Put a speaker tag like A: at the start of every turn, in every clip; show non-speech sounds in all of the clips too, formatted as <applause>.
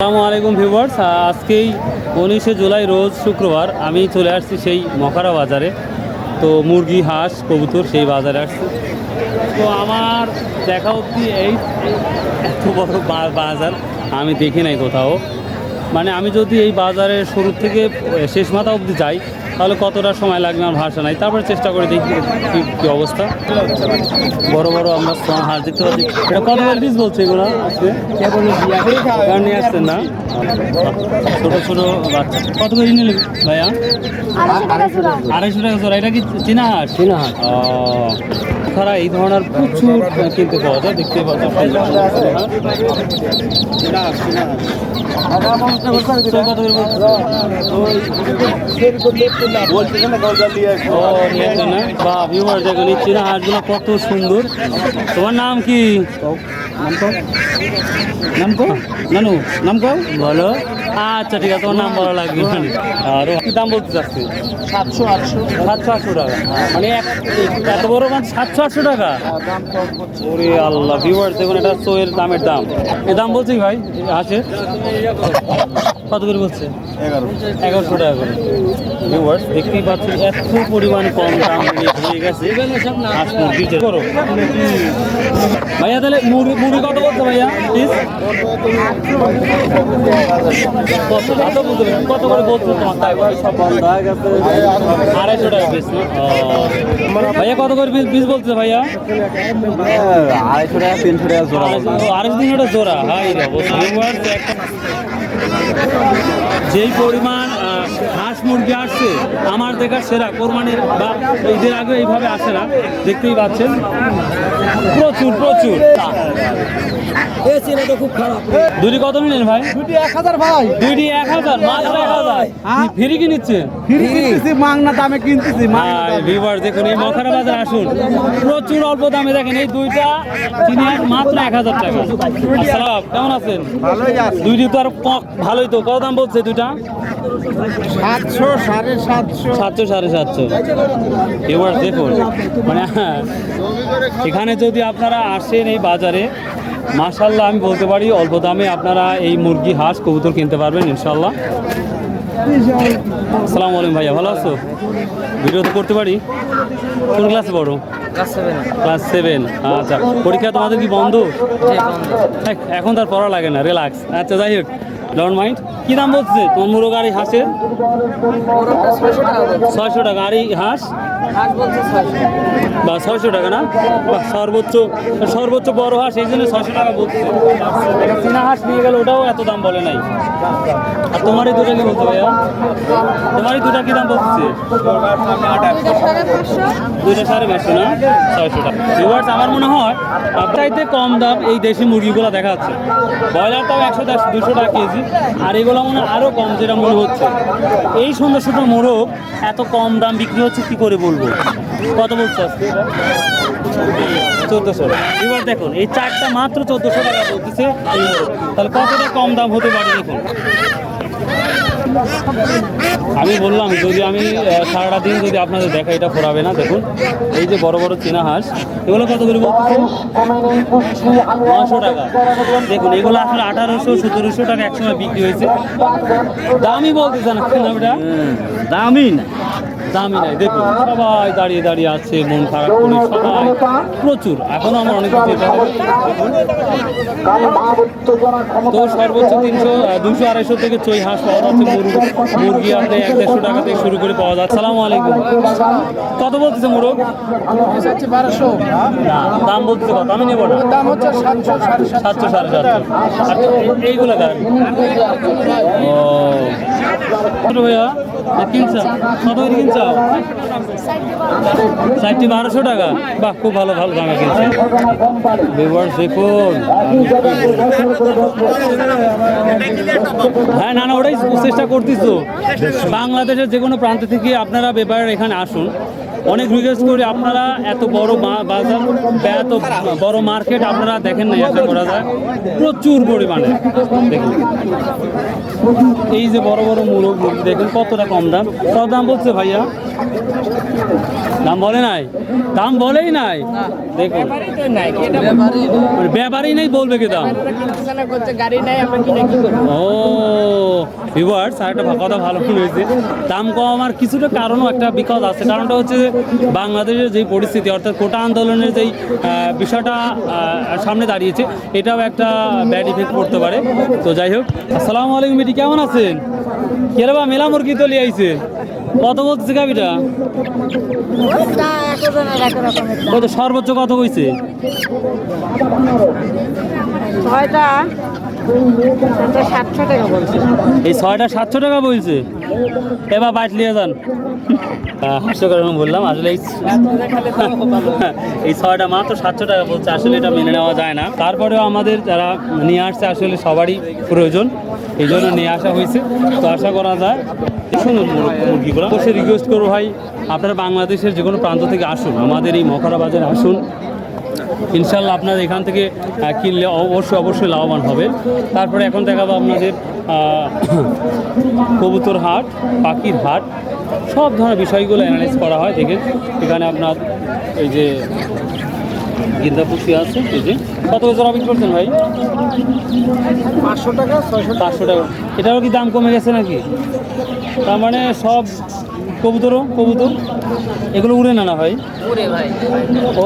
A: আসসালামু আলাইকুম ভিউয়ার্স। আজকেই উনিশে জুলাই রোজ শুক্রবার আমি চলে আসছি সেই মখারা বাজারে। তো মুরগি, হাঁস, কবুতর সেই বাজারে আসছি। তো আমার দেখা অবধি এই এত বড় বাজার আমি দেখি নাই কোথাও। মানে আমি যদি এই বাজারের শুরু থেকে শেষ মাথা অবধি যাই তাহলে কতটা সময় লাগবে আমার ভাষা নাই? তারপরে চেষ্টা করে দেখি কি কী অবস্থা। বড় বড় আমরা হাঁস দেখতে পাচ্ছি। এটা কত পিস বলছে এগুলো? আজকে নিয়ে আসছেন না? ছোট ছোট বাচ্চা। কত করে নিলে ভাইয়া? আড়াইশো টাকা জোড়া। এটা কি চীনা হাঁস?
B: চীনা হাঁস।
A: তারা এই ধরনের প্রচুর কিনতে পাওয়া যায় দেখতে পাওয়া যায়। কত বাহ, viewers দেখুন, এই চীনা হাঁসগুলো কত সুন্দর। তোমার নাম কি? নাম কো নানু নাম কো বলো। আচ্ছা ঠিক আছে তোমার নাম বলা লাগবে। মানে আর কি দাম বলতে চাচ্ছি?
B: সাতশো আটশো।
A: সাতশো আটশো টাকা। মানে এত বড় মাছ সাতশো আটশো টাকা? ওরে আল্লাহ ভিউয়ার দেখুন এটা চোয়ের দামের দাম। এ দাম বলছি ভাই হাসে কত করে বলছে? এগারোশো টাকা করে। ভিউয়ার্স দেখতেই পাচ্ছেন এত পরিমাণ কম দাম দিয়ে হয়ে গেছে। করো। ভাইয়া তাহলে মুরগি মুরগি কত করছে ভাইয়া? প্লিজ কত কত? কত করে বলছো তোমার? তাই আড়াইশো টাকা পিস ভাইয়া কত করে পিস পিস বলছে ভাইয়া?
B: আড়াইশো টাকা তিনশো টাকা জোড়া
A: আড়াইশো তিনশো টাকা জোড়া। হাই রে যেই পরিমাণ হাঁস মুরগি আসছে আমার দেখার সেরা কোরবানির বা ঈদের আগে এইভাবে আসে না দেখতেই পাচ্ছেন। প্রচুর প্রচুর।
B: খুব
A: দুটি কত নিলেন ভাই?
B: দুটি এক হাজার ভাই।
A: দুইটি এক হাজার মাত্র এক হাজার।
B: হ্যাঁ?
A: ফ্রি কি নিচ্ছেন
B: মাংনা দামে কিনতেছি মাংনা দামে।
A: ভিভার দেখুন এই মখারা বাজার আসুন। প্রচুর অল্প দামে দেখেন এই দুইটা চিনি আঁশ মাত্র এক হাজার টাকা। কেমন আছেন?
B: আছে।
A: দুইটি তো আর ভালোই তো কত দাম বলছে? দুইটা
B: সাতশো সাড়ে সাতশো।
A: সাতশো সাড়ে সাতশো। এবার দেখুন মানে হ্যাঁ, এখানে যদি আপনারা আসেন এই বাজারে মাশাল্লাহ আমি বলতে পারি অল্প দামে আপনারা এই মুরগি হাঁস কবুতর কিনতে পারবেন ইনশাল্লাহ আসসালামু আলাইকুম ভাইয়া ভালো আছো? ভিডিও তো করতে পারি? কোন ক্লাসে পড়ো? ক্লাস সেভেন আচ্ছা পরীক্ষা তোমাদের কি বন্ধ? হেক, এখন তার পড়া লাগে না রিল্যাক্স আচ্ছা যাই হোক। Don't mind? কী দাম বলছে তোমার মুরগ আর হাঁসের? ছয়শো টাকা। আর এই হাঁস? বা ছয়শো টাকা না? বাহ, সর্বোচ্চ সর্বোচ্চ বড় হাঁস এই জন্য ছয়শো টাকা বলছে। চীনা হাঁস নিয়ে গেলে ওটাও এত দাম বলে নাই। আর তোমার এই দুটা কি বলতে ভাইয়া? তোমার এই দুটা কি দাম বলছে? দুইটা সাড়ে পাঁচশো না? ছয়শো টাকা। আমার মনে হয় চাইতে কম দাম এই দেশি মুরগিগুলো দেখা যাচ্ছে। ব্রয়লারটাও একশো দশ দুশো টাকা কেজি আর এগুলো মনে হয় আরও কম যেটা মনে হচ্ছে। এই সুন্দর সুন্দর মোরগ এত কম দাম বিক্রি হচ্ছে কি করে বলব? কত বলছো? চোদ্দোশো। এবার দেখুন এই চারটা মাত্র চোদ্দোশো টাকা বলতেছে। তাহলে কতটা কম দাম হতে পারে দেখুন? আমি বললাম যদি আমি সারাটা দিন যদি আপনাদের দেখা এটা পড়াবে না দেখুন। এই যে বড় বড় চীনা হাঁস এগুলো কত করে বলতেছেন নশো টাকা। দেখুন এগুলো আসলে আঠারোশো সতেরোশো টাকা একসময় বিক্রি হয়েছে। দামই বলতেছে না
B: দামই না।
A: দামই নাই। দেখুন, সবাই দাঁড়িয়ে দাঁড়িয়ে আছে, মন খারাপ করে সবাই। প্রচুর, এখনও আমার অনেক যেতে হবে। তো সর্বোচ্চ তিনশো দুশো আড়াইশো থেকে চই হাঁস পাওয়া যাচ্ছে, মুরগি। আপনি এক দেড়শো টাকা থেকে শুরু করে পাওয়া যাচ্ছে। সালামু আলাইকুম। কত বলতেছে মুরগ?
B: বারোশো
A: দাম বলতেছে কত? আমি নেব না।
B: দাম হচ্ছে সাতশো সাড়ে
A: সাতশো। সাড়ে সাতশো এইগুলো দেন। ও। ভাইয়া কিনছো? কত করে কিনছো? ষাটটি বারোশো টাকা। বাহ খুব ভালো ভালো দামে কিনছে। বিবর দেখুন। হ্যাঁ না না ওটাই চেষ্টা করতেছো। বাংলাদেশের যে কোনো প্রান্ত থেকে আপনারা ব্যাপার এখানে আসুন। অনেক রিকোয়েস্ট করি আপনারা, এত বড় বাজার এত বড় মার্কেট আপনারা দেখেন না আশা করা যায়। প্রচুর পরিমাণে। দেখুন। এই যে বড় বড় মুরগ, দেখুন কতটা কম দাম। কত দাম বলছে ভাইয়া। দাম বলে নাই? দাম বলেই নাই? দেখুন। ব্যাপারই নেই বলবে? কি দাম? ও ভিউয়ার্স আর একটা কথা ভালো হয়েছে দাম কমার কিছুটা কারণও একটা বিকজ আছে। কারণটা হচ্ছে যে বাংলাদেশের যেই পরিস্থিতি অর্থাৎ কোটা আন্দোলনের যেই বিষয়টা সামনে দাঁড়িয়েছে এটাও একটা ব্যাড ইফেক্ট পড়তে পারে। তো যাই হোক আসসালামু আলাইকুম বেটি কেমন আছেন? কেরবা মেলা মুরগি তো লিয়ে আইছে। কত বলতেছে গাবিটা কত সর্বোচ্চ কত কইছে?
C: ছয়টা।
A: এই ছয়টা সাতশো টাকা বলছে। এবার বাইট নিয়ে যান। হাস্যকর বললাম, আসলে এই ছয়টা মাত্র সাতশো টাকা বলছে, আসলে এটা মেনে নেওয়া যায় না। তারপরেও আমাদের যারা নিয়ে আসছে, আসলে সবারই প্রয়োজন। এই জন্য নিয়ে আসা হয়েছে। তো আশা করা যায় মুর- মুরগিগুলো। অবশ্যই রিকোয়েস্ট করব ভাই, আপনারা বাংলাদেশের যে কোনো প্রান্ত থেকে আসুন, আমাদের এই মকরা বাজারে আসুন। ইনশাল্লাহ আপনার এখান থেকে কিনলে অবশ্যই অবশ্যই লাভবান হবেন তারপরে এখন দেখাবো আপনাদের কবুতর হাট পাখির হাট সব ধরনের বিষয়গুলো অ্যানালাইজ করা হয় দেখেন। এখানে আপনার এই যে গিন্দাপুষি আছে এই যে। কত জোড়া বিক্রি করছেন ভাই?
B: পাঁচশো টাকা ছয়শো
A: পাঁচশো টাকা। এটারও কি দাম কমে গেছে নাকি? তার মানে সব কবুতরও কবুতর। এগুলো উড়ে না না ভাই।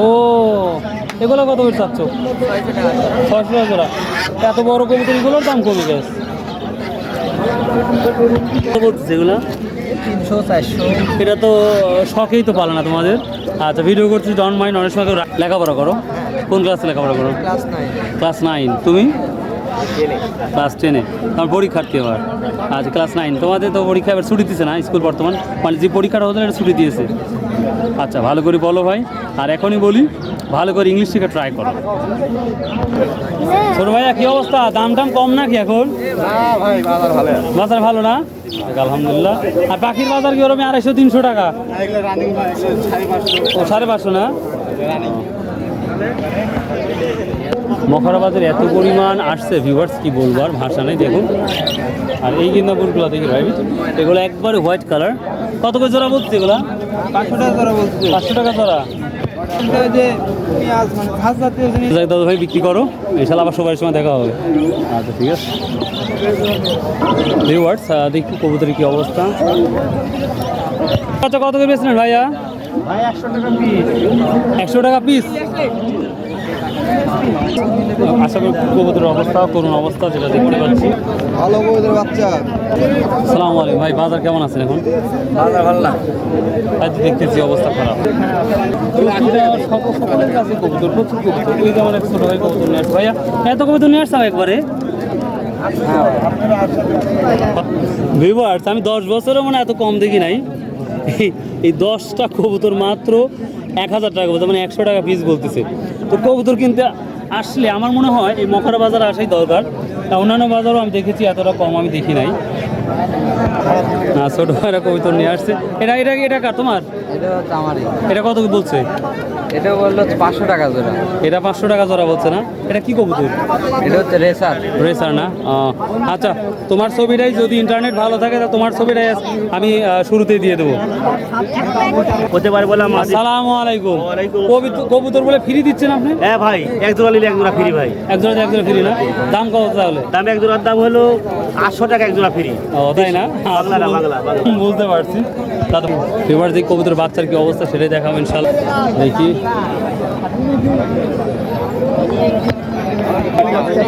A: ও এগুলো কত করে চাচ্ছ? ছয়শো টাকা। জোড়া এত বড় কবুতর এগুলোর দাম কমে গেছে। এগুলো
B: তিনশো চারশো।
A: এটা তো শখেই তো পালে না তোমাদের। আচ্ছা ভিডিও করছি ডন মাইন্ড অনেক সময় লেখাপড়া করো। কোন ক্লাসে লেখাপড়া করো?
B: ক্লাস নাই
A: ক্লাস নাইন তুমি? ক্লাস টেনে তোমার পরীক্ষার্থী আবার। আচ্ছা ক্লাস নাইন তোমাদের তো পরীক্ষা এবার ছুটি দিচ্ছে না স্কুল বর্তমান? মানে যে পরীক্ষাটা হতো এটা ছুটি দিয়েছে। আচ্ছা ভালো করে বলো ভাই। আর এখনই বলি, ভালো করে ইংলিশ শিখে ট্রাই করো। ছোট ভাইয়া, কি অবস্থা? দাম টাম কম নাকি এখন?
B: বাজার ভালো
A: না? আলহামদুলিল্লাহ। আর পাখির বাজার কি ওরকম আড়াইশো, তিনশো টাকা? ও, সাড়ে পাঁচশো না?
B: রানিং
A: মকরাবাদের এত পরিমাণ আসছে ভিউয়ার্স কি বলব আর ভাষা নেই দেখুন। আর এই গিন্দাপুরগুলো দেখি ভাই এগুলো একবারে হোয়াইট কালার কত করে জোড়া বলছে এগুলো?
B: পাঁচশো টাকা ধরা বলছে।
A: পাঁচশো টাকা জোড়া।
B: মানে
A: দাদা ভাই বিক্রি করো। ইনশাল্লাহ আবার সবার সময় দেখা হবে। আচ্ছা ঠিক আছে। ভিউয়ার্স দেখি কবুতরের কি অবস্থা। আচ্ছা কত করে বেচলেন ভাইয়া?
B: ভাই একশো টাকা পিস
A: একশো টাকা পিস আশা করি কবুতরের অবস্থা করুন অবস্থা যেটা দেখতে পাচ্ছি।
B: ভালো বউদের বাচ্চা।
A: সালাম আলাইকুম ভাই বাজার কেমন আছেন এখন?
B: বাজার ভালো না।
A: আজ দেখতেছি অবস্থা খারাপ। সকলের কাছে কবুতর প্রচুর কবুতর। তুই যেমন এক ছোট ভাই কবুতর নিয়ে আসছো ভাইয়া এত কবুতর নিয়ে আসতাম একবারে? ভিভার্স আমি দশ বছরে মানে এত কম দেখি নাই। এই দশটা কবুতর মাত্র এক হাজার টাকা বলতে মানে একশো টাকা পিস বলতেছে। তো কবুতর কিনতে আসলে আমার মনে হয় এই মকর বাজার আসাই দরকার। তা অন্যান্য বাজারও আমি দেখেছি, এতটা কম আমি দেখি নাই। না ছোট ভাইরা কবুতর নিয়ে আসছে। এটা এটা এটা কার তোমার?
B: এটা হচ্ছে আমারই।
A: এটা কত বলছে?
B: এটা বলল পাঁচশো টাকা জোড়া।
A: এটা পাঁচশো টাকা জোড়া বলছে না? এটা কি কবুতর?
B: এটা হচ্ছে রেসার।
A: রেসার না? আচ্ছা তোমার ছবিটাই যদি ইন্টারনেট ভালো থাকে তা তোমার ছবিটাই আমি শুরুতেই দিয়ে দেবো।
D: হতে পারে বলে আমার
A: আসসালামু আলাইকুম।
D: ওয়ালাইকুম
A: কবিত- কবুতর বলে ফ্রি দিচ্ছেন আপনি?
D: হ্যাঁ ভাই এক জোড়া নিলে এক জোড়া ফ্রি ভাই।
A: এক জোড়া এক জোড়া ফ্রি না? দাম কত তাহলে?
D: দাম এক জোড়ার দাম হলো আটশো টাকা এক জোড়া ফ্রি
A: ও তাই না। <laughs> বুঝতে পারছি। দাদা এবার যে কবুতর বাচ্চার কি অবস্থা সেটাই দেখাবো ইনশাল্লাহ দেখি।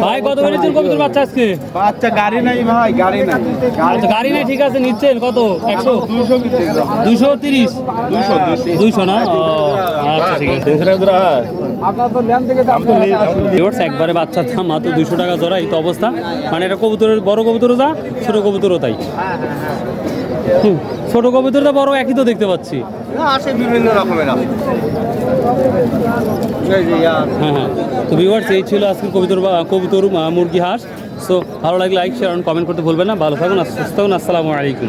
A: ভাই কত বেড়েছেন কবুতর বাচ্চা আজকে?
B: বাচ্চা গাড়ি নাই ভাই গাড়ি নাই।
A: আচ্ছা গাড়ি নেই ঠিক আছে নিচ্ছেন। কত? একশো?
B: দুশো
A: তিরিশ?
B: দুশো
A: না? ও, আচ্ছা ঠিক আছে। একবারে বাচ্চার দাম মাত্র দুশো টাকা জোড়া এই তো অবস্থা। মানে এটা কবুতরের বড় কবুতরও যা ছোট কবুতরও তাই। হুম, ছোট কবুতরটা বড় একই তো দেখতে পাচ্ছি।
B: আসে বিভিন্ন রকমের এই
A: হ্যাঁ হ্যাঁ। তো ভিউয়ার্স এই ছিল আজকের কবিতর বা কবুতর মুরগি হাঁস। সো ভালো লাগলে লাইক শেয়ার কমেন্ট করতে ভুলবেন না। ভালো থাকুন সুস্থ থাকুন। আসসালামু আলাইকুম।